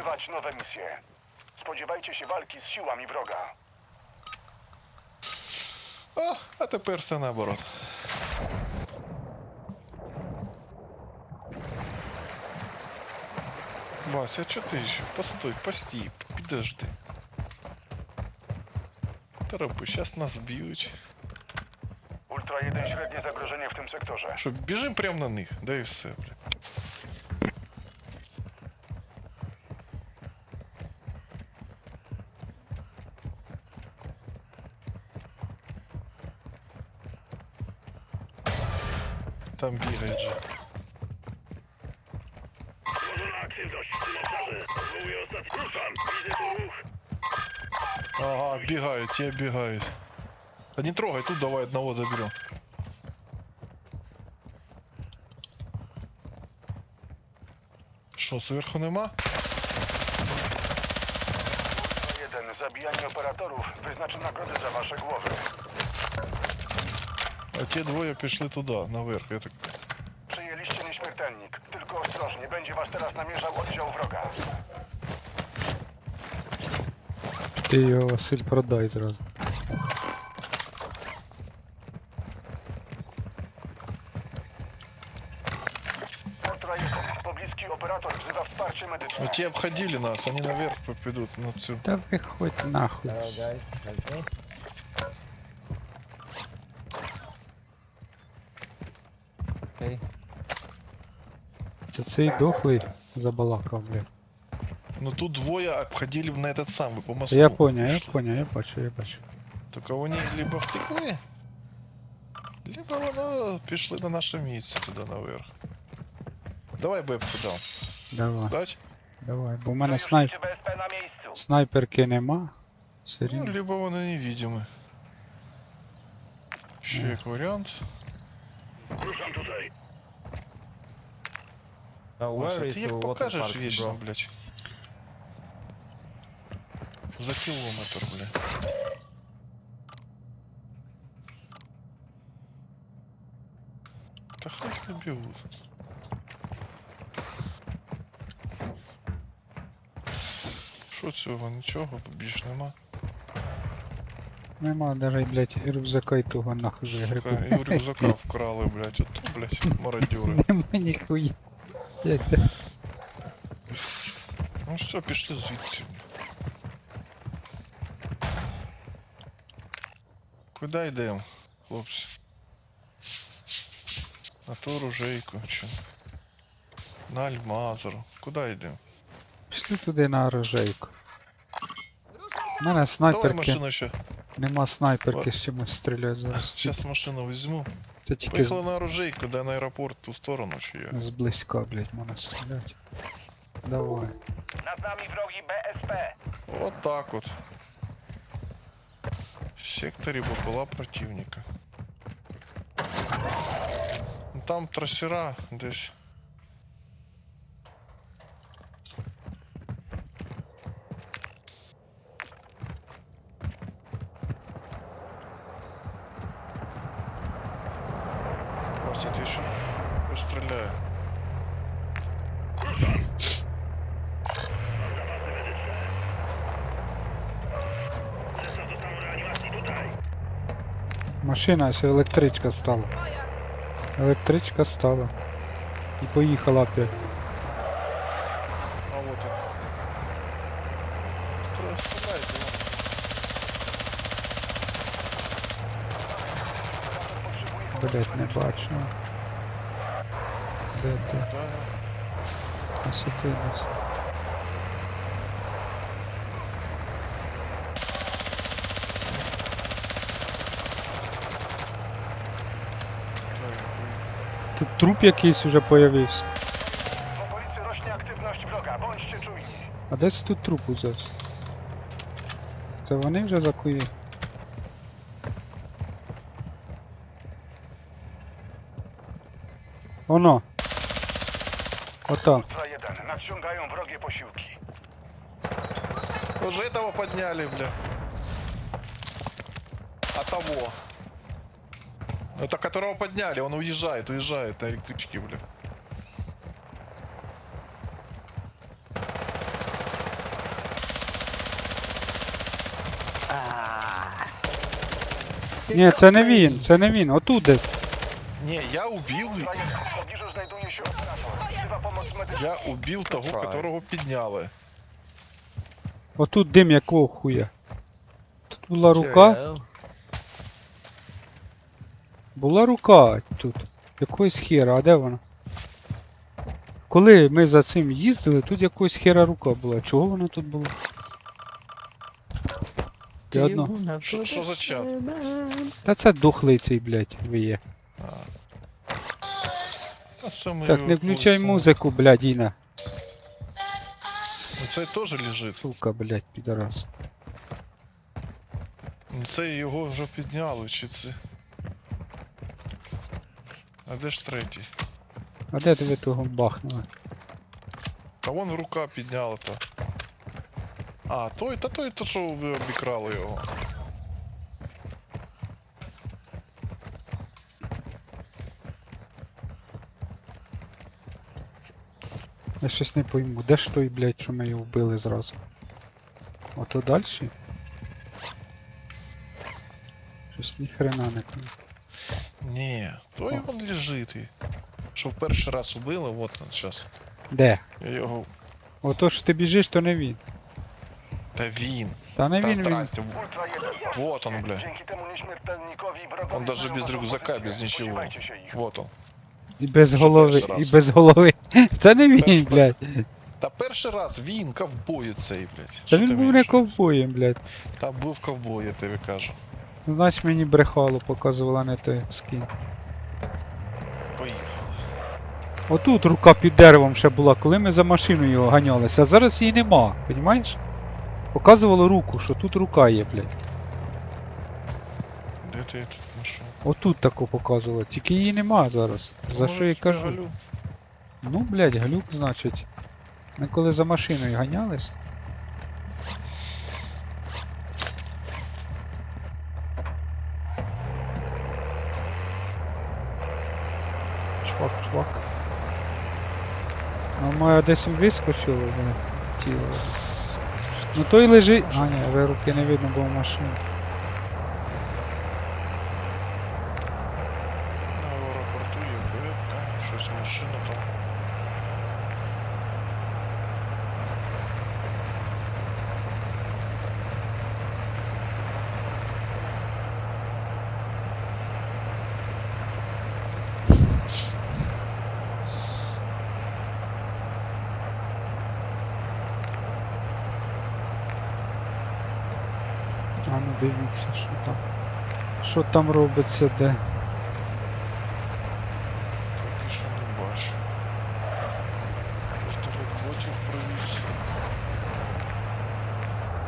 otrzymywać nowe misje. Spodziewajcie się walki z siłami wroga. О, а тепер все наоборот. Вася, а чо ти ще? Постой, постій, підожди. Торопи, щас нас б'ють. Ultra 1 średnie zagrożenie w tym sektorze. Що, біжим прямо на них, да і все, бля. Там бігає же. Złożona aktywność w tym obszarze. Odwołuję ostatni. Ruszam. Widzę tu ruch. Ага, бегают, те бегают. Да не трогай, тут давай одного заберем. Що, зверху нема? 1. Zabijanie operatorów wyznaczy nagrody za wasze głowy. А ті двоє пішли туди, наверх. Я так... Przyjęliście nieśmiertelnik. Tylko ostrożnie. Będzie was teraz namierzał oddział wroga. Ти його Василь продай зразу. Ultra 1. Pobliski operator wzywa wsparcie Ну medyczne. ті обходили нас, они наверх попадут на цю. Та виходь нахуй. Hello guys, Це цей дохлий забалакав, блядь. Ну тут двоє обходили на этот самый, по мосту. Я понял, я пішли. понял, я бачу, я бачу. Только вони либо втекли, либо воно пішли на наше місце туди наверх. Давай бебку дам. Давай, Дать? давай. Бо в мене снайп... BSP na miejscu. снайперки нема. Все Ну, рівно. либо вони невидимі. Ще Мгм. як варіант. Ruszam tutaj. Ти the їх water покажеш вічно, bro? блядь. За кілометр, блядь. Та хай не бігуть. Що цього? Нічого, більш нема. Нема навіть, блядь, рюкзака і того нахуй Сука, і рюкзака вкрали, блядь, ото, блядь, мародюри. Нема ніхуя. Ну що, пішли звідси. Куди йдемо, хлопці? На ту оружейку чи. На Альмазору. Куди йдемо? Пішли туди на оружейку. У мене Давай снайперки. машину ще. Нема снайперки з чимось стріляти зараз. Зараз машину візьму. Це тільки Поїхали на оружейку, де на аеропорт ту сторону чи я. з... зблизька, блядь, можна стріляти. Давай. Nad nami wrogi BSP. Вот так вот. В секторе була противника. Ну, Там трассера десь. Ты еще стреляю. Машина, ось електричка стала. Електричка стала. І поїхала опять. А вот он. Стра- Стреляйте, ладно. Блять, не бачу. Де ти? Да. Ось і ти десь. да, Тут труп якийсь уже появився. W okolicy rośnie aktywność wroga. Bądźcie czujni. А десь тут труп узявся? Це вони вже закуї. Оно. Отак. Ultra 1. Nadciągają wrogie posiłki. Уже этого подняли, бля. А того. Ну, Это которого подняли, он уезжает, уезжает на электричке, бля. Ні, це не він, це не він, отут десь. Не, я убил, Вижу, я убил того, которого подняли. Отут дим якого хуя. Тут була рука. Була рука тут. Якоїсь хера, а де вона? Коли ми за цим їздили, тут якоїсь хера рука була. Чого вона тут була? Ти одно. Що що за чат? Та це дохлий цей, блядь, ви є. А Так, не включай музику, блядь, Іна. Ну, Це теж лежить. Сука, блядь, підарас. Ну, Це його вже підняли, чи це. А де ж третій? А де ти ви того бахнули? Та вон рука підняла то. А, той, та той, то що ви обікрали його. Я щось не пойму. Де ж той, блядь, що ми його вбили зразу? Ото дальше? Щось ніхрена не пойму. Ні, той О. вон лежить. Що в перший раз убили, от він зараз. Де? Я його. Ото що ти біжиш, то не він. Та він. Та не Та він він. здрасте. Вот он, бля. Dzięki temu nieśmiertelnikowi wrogowie Он даже без рюкзака, pozycję. без ничего. Spodziewajcie się ich. Вот он. І без Що голови, перший і раз? без голови. Це не він, Перший блядь. Та перший раз він ковбою цей, блядь. Та Що ти він був не ковбоєм, блядь. Та був ковбой, я тобі кажу. Ну, Значить мені брехало, показувала не той скін. Поїхали. Отут рука під деревом ще була, коли ми за машиною його ганялися, а зараз її нема, понімаєш? Показувало руку, що тут рука є, блядь. Де ти я тут знайшов? Отут тако показувало, тільки її нема зараз. За що я кажу? Ну, блядь, глюк, значить. Ми коли за машиною ганялись. Моя десь вискочило, тіло. Ну той лежить. А, ні, руки не видно, бо в машині. На аеропорту є бетка, щось машина там. А ну дивіться, що там. Що там робиться де. Поки що не бачу. Тут ботів привіз.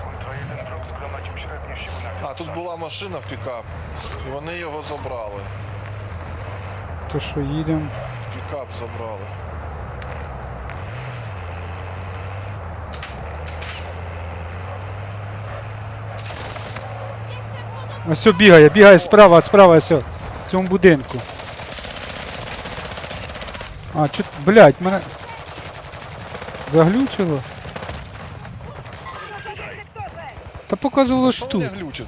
Ultra 1 wróg zgromadził średnie А, тут була машина пікап. І вони його забрали. То що їдемо. Пікап забрали. Ось бігає, бігає справа, справа, все. В цьому будинку. А, чо, блядь, мене. Заглючило? Та показувало Що тут. мене глючить?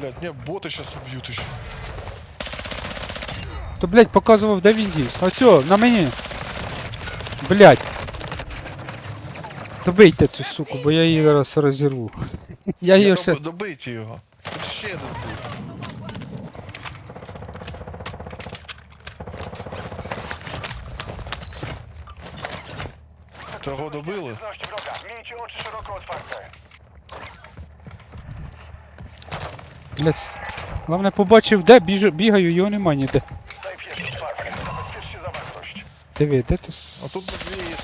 Блядь, меня боты сейчас убьют еще. То, блядь, показував, де він. А все, на мені. Блядь. Добийте цю суку, бо я її зараз розірву. Я її ще. доб... Добийте його. Тут ще один був. Того добили? Zność wroga. Miejcie oczy szeroko otwarte. Блядь. Головне побачив, де біж... бігаю, його нема ніде. Zabezpieczcie zawartość. Диви, де ти. с- А тут дві є.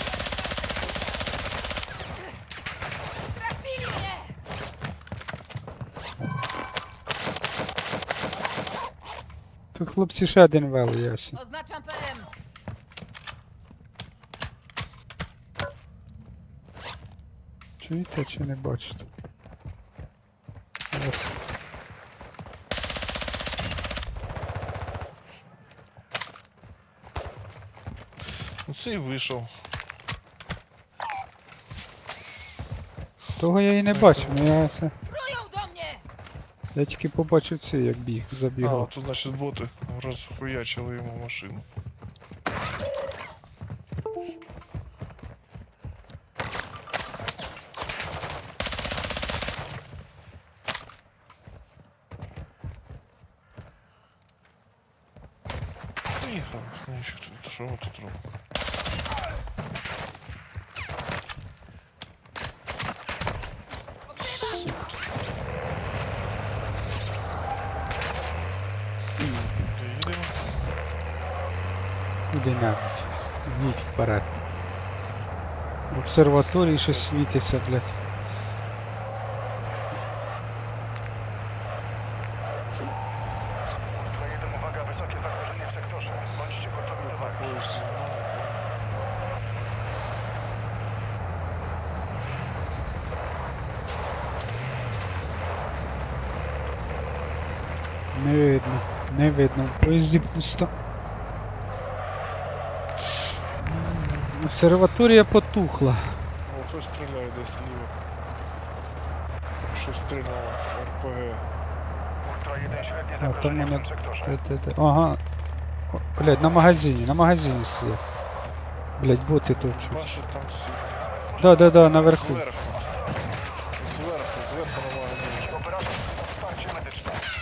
Тут хлопці ще один вели, ясен. Oznaczam PM. Чуєте чи не бачите? Ось. Ну це і вийшов. Того я і не бачив, ну я це. Я тільки побачив це, як біг, А, забігав. тут значить боти розхуячили йому машину. Поїхав, ну що тут, що тут робимо? Вперед. В обсерваторії щось світиться, блядь. Jeden uwaga, wysokie zagrożenie w sektorze. Bądźcie gotowi do walki. Поїзд зі мною. Не видно. Не видно. В поїзді пусто. Обсерваторія потухла. О, хтось стріляє десь зліва. Щось стрільнуло. РПГ. Ultra 1, А, там мене. tym sektorze. Те-те-те. Ага. О, Блядь, на магазині, на магазині сидять. Блядь, боти товчуть. Ваші там всі. Да, да, да, наверху. Зверху. Зверху, зверху на магазині. Operator, wsparcie medyczne.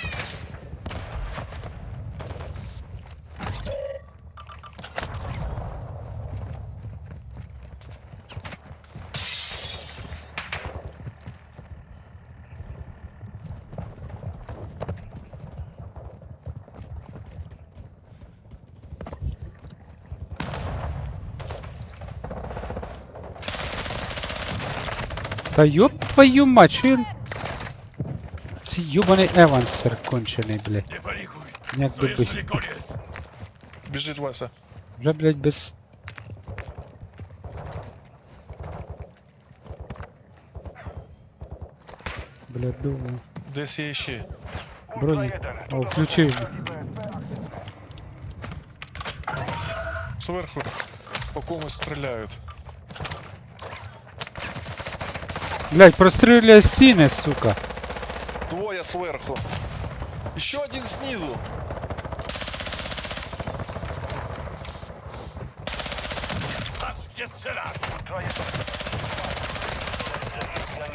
Та ёб твою мать, що він... Це ёбаний Евансер кончений, блядь. Nie panikuj, Як to jeszcze добись. nie koniec. Біжить Вася. Вже, блядь, без... Блядь, думаю. Десь є ще. Ultra Бронік. 1, О, tu включив. BSP Зверху по комусь стріляють. Ultra 1.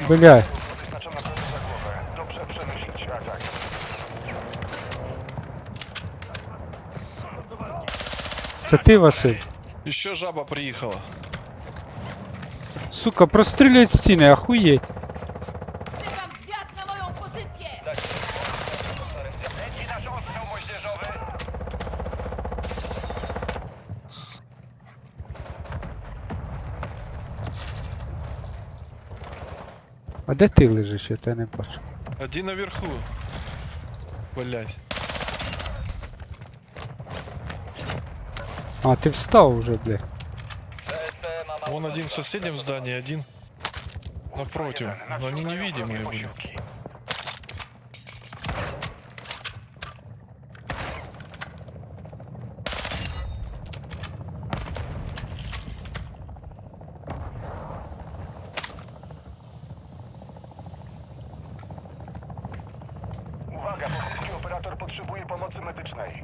Блядь. Wyznaczona broń za głowę. Dobrze przemyśleć atak. Це ти, Василь? Ще жаба приїхала. Сука, прострілюють стіни, охуєть. Wzywam zwiat na moją pozycję! Leci nasz ostrzał moździerzowy. А де ти лежиш, я тебе не бачу. Один наверху. Блять. А, ти встав уже, блядь. Вон один в соседнем здании, один напротив. Но они невидимые были. Medycznej.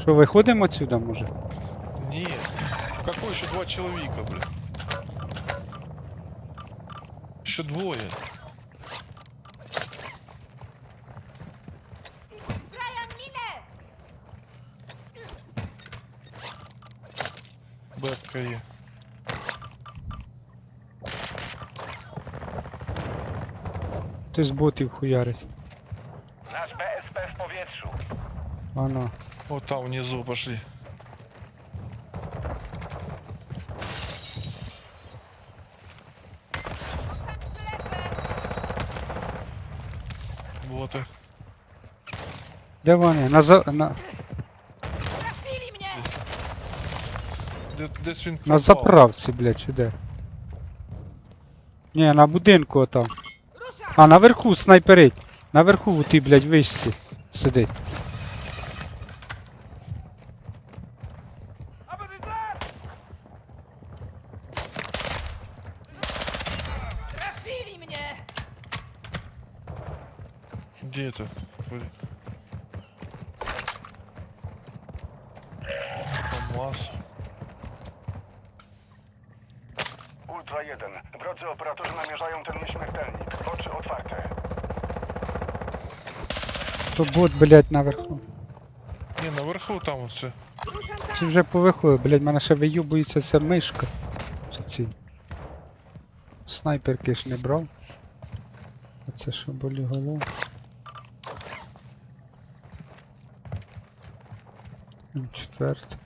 Що, виходимо отсюда, може? Какой еще два человека, блин? Еще двое. Бэбка є. Ти з ботів хуярить. Nasz BSP w powietrzu. Ано. Вот там внизу пошли. Вот. Де вони? На за... на... Де, десь він на пропав. заправці, блядь, чи де? Ні, на будинку там. А, наверху снайперить. Наверху у тій, блядь, вишці сидить. КамАЗ. Ultra 1. Drodzy operatorzy namierzają ten nieśmiertelnik. Oczy otwarte. То бот, блядь, наверху. Не, наверху там все. Чи вже повиходив, блядь, мене ще виюбується ця мишка. Чи ці. Снайперки ж не брав. А це що болі голов. М, Четверте.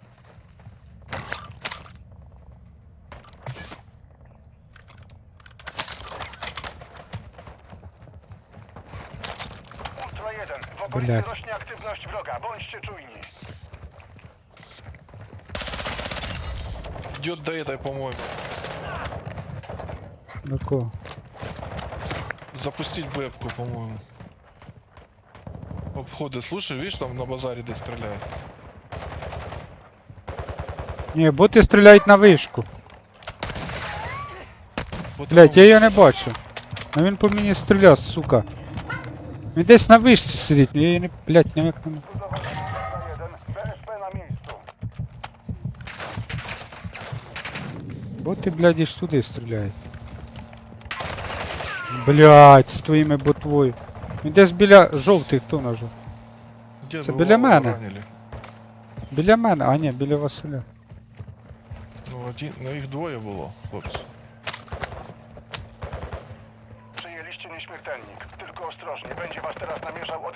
Ultra 1. W okolicy Blek. rośnie aktywność wroga. Bądźcie czujni. Идет до этой, по-моему. До кого? Запустить бэбку, по-моему. Обходы, слушай, видишь, там на базаре да стреляет. Ні, боти стріляють на вишку. Вот Блять, это я вот його не бачу. А він по мені стріляв, сука. Він десь на вишці сидить, ну я її не, блять, не виконую. Budowanie Ultra 1. BSP na miejscu. Боти, блядь, ж туди стріляють. Блять, з твоїми ботвою. Він десь біля жовтих хто нажав. Где это вы біля Вову мене. ранили? Біля мене, а ні, біля Василя. Ну, один, ну их двое было, хлопцы.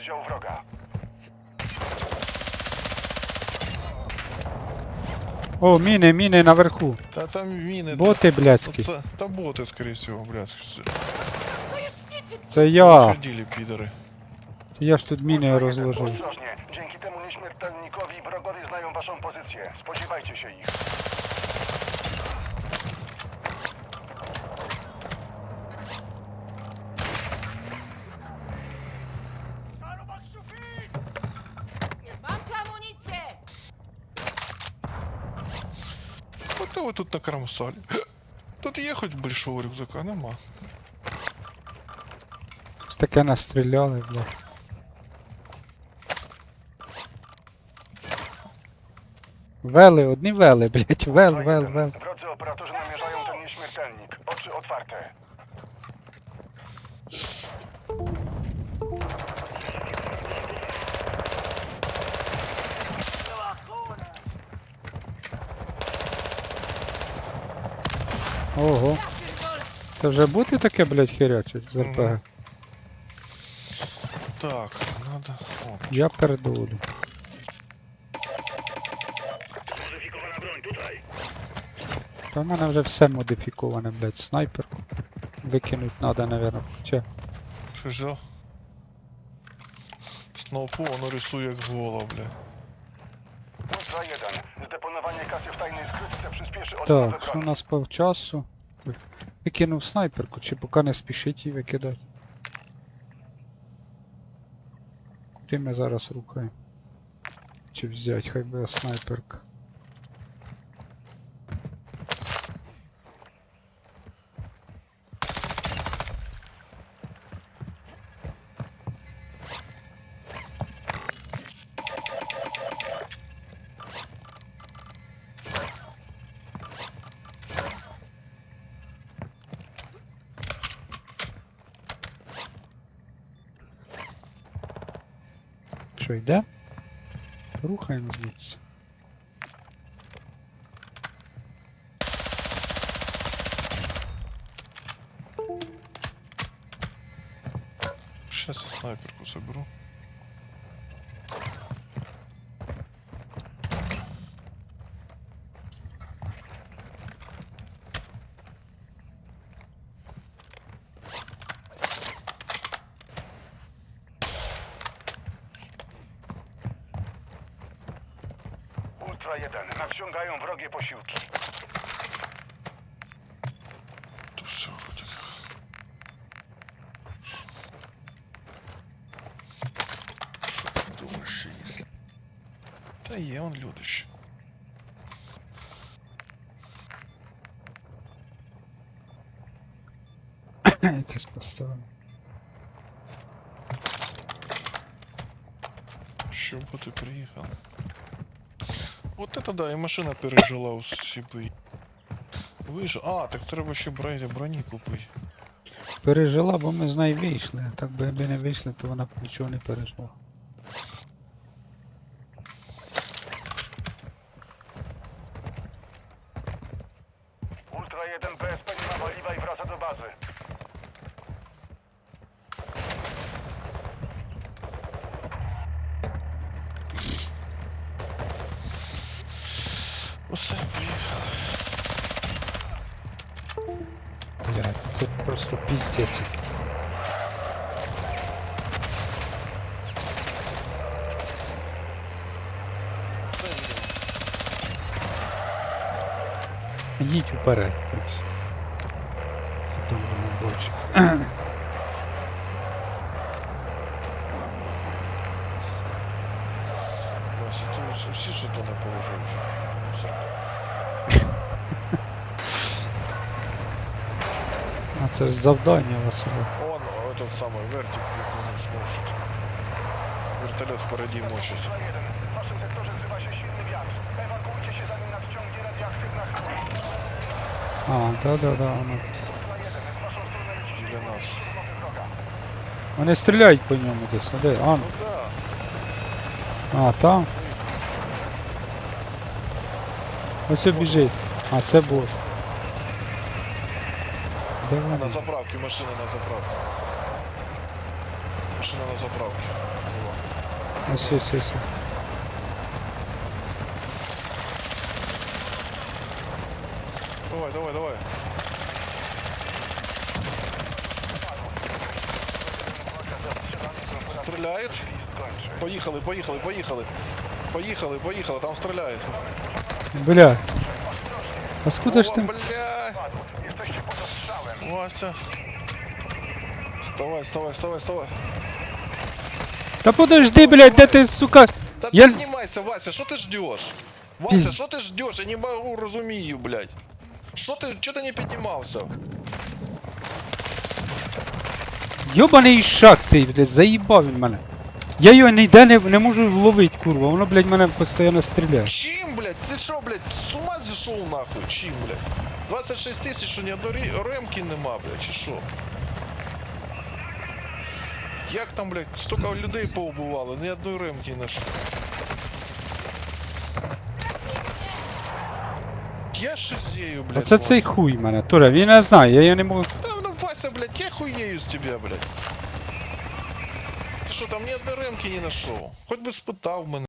oddział wroga. О, міни, міни наверху. Да там мины. Боти да, блядські. это- Там боты, скорее всего, блядь. Sojusznicy! Це я. Ходили, пидоры. Це я ж тут міни Ultra 1. розложив. Ostrożnie. Dzięki temu nieśmiertelnikowi wrogowie znają waszą pozycję. Spodziewajcie się ich. Вот тут на накромсали. Тут ехать большого рюкзака нема. Ось таке настріляли, блядь. Вели, одні вели, блядь, вел, вел, вел. Drodzy operatorzy namierzają ten nieśmiertelnik. Oczy otwarte. Ого. Це вже боти таке, блядь, херячать з РПГ? Мгм. Так, надо... О, Я передолю. Та в мене вже все модифіковане, блядь, снайперку. Викинуть надо, наверное. Хоча. що взял? Сноупу, воно рисує як гола, бля. Ultra 1. Zdeponowanie kasy w tajnej skrytce przyspieszy odnowę Так, що у нас по часу? Викинув снайперку, чи поки не спішить її викидати. Куди ми зараз рукою? Чи взять, хай буде снайперка. Що, йде? Рухаємо звідси. Сейчас я снайперку соберу. Ultra 1. Nadciągają wrogie posiłki. Тут все вроде как. Что ты думаешь, если... Да е, он людище. Якесь поставимо. Еще вот и приехал. Вот это да, и машина пережила у Сибы. Виж... А, так треба ще брати броні купити. Пережила, бо ми з нею вийшли. Так би якби не вийшли, то вона б нічого не пережила. Їдь уперед, ось. Воно боче. Вася, ти ус- усі жетони положив вже. А це ж завдання Василя. Он, этот самый вертик, він змушить. Вертолет впереді мочить. А, да-да-да, воно. Ultra 1, w waszą stronę leci Біля нас. Вони стріляють по ньому десь, а де? А, Ну да. а там. Ось біжить. А, це бот. Де На вони? заправке, машина на заправке. Машина на заправке. О. Ось, ось, ось. Давай, давай, давай. Стреляет. Поїхали, поїхали, поїхали. Поїхали, поїхали, там стріляють. Бля. А скуда ж О, ти? бля! Jesteście pod ostrzałem. Вася. Вставай, вставай, вставай, вставай. Та подожди, блядь, де ти, сука? Да Я- поднимайся, Вася, что ты ждешь? Вася, Пиз- что ты ждешь? Я не могу разумею, блядь. Что ты, что ты не поднимался? Йобаний шаг цей, блядь, заїбав він мене. Я його ніде не, не можу вловити, курва, воно, блядь, мене постійно стріляє. Чим, блядь? Ты что, блядь, с ума зашел нахуй? Чим, блядь? 26 тысяч, что ни одной ре- ремки нема, блядь, чи що? Як там, блядь, столько людей поубивали, ні одної ремки не знайшов. Я шизею, блядь. Оце цей Вася. хуй мене, Туре, він не знає, я його не можу. Да ну Вася, блядь, я хуею с тебя, блядь. Ты что, там ни одной ремки не нашел? Хоть бы спытал мене.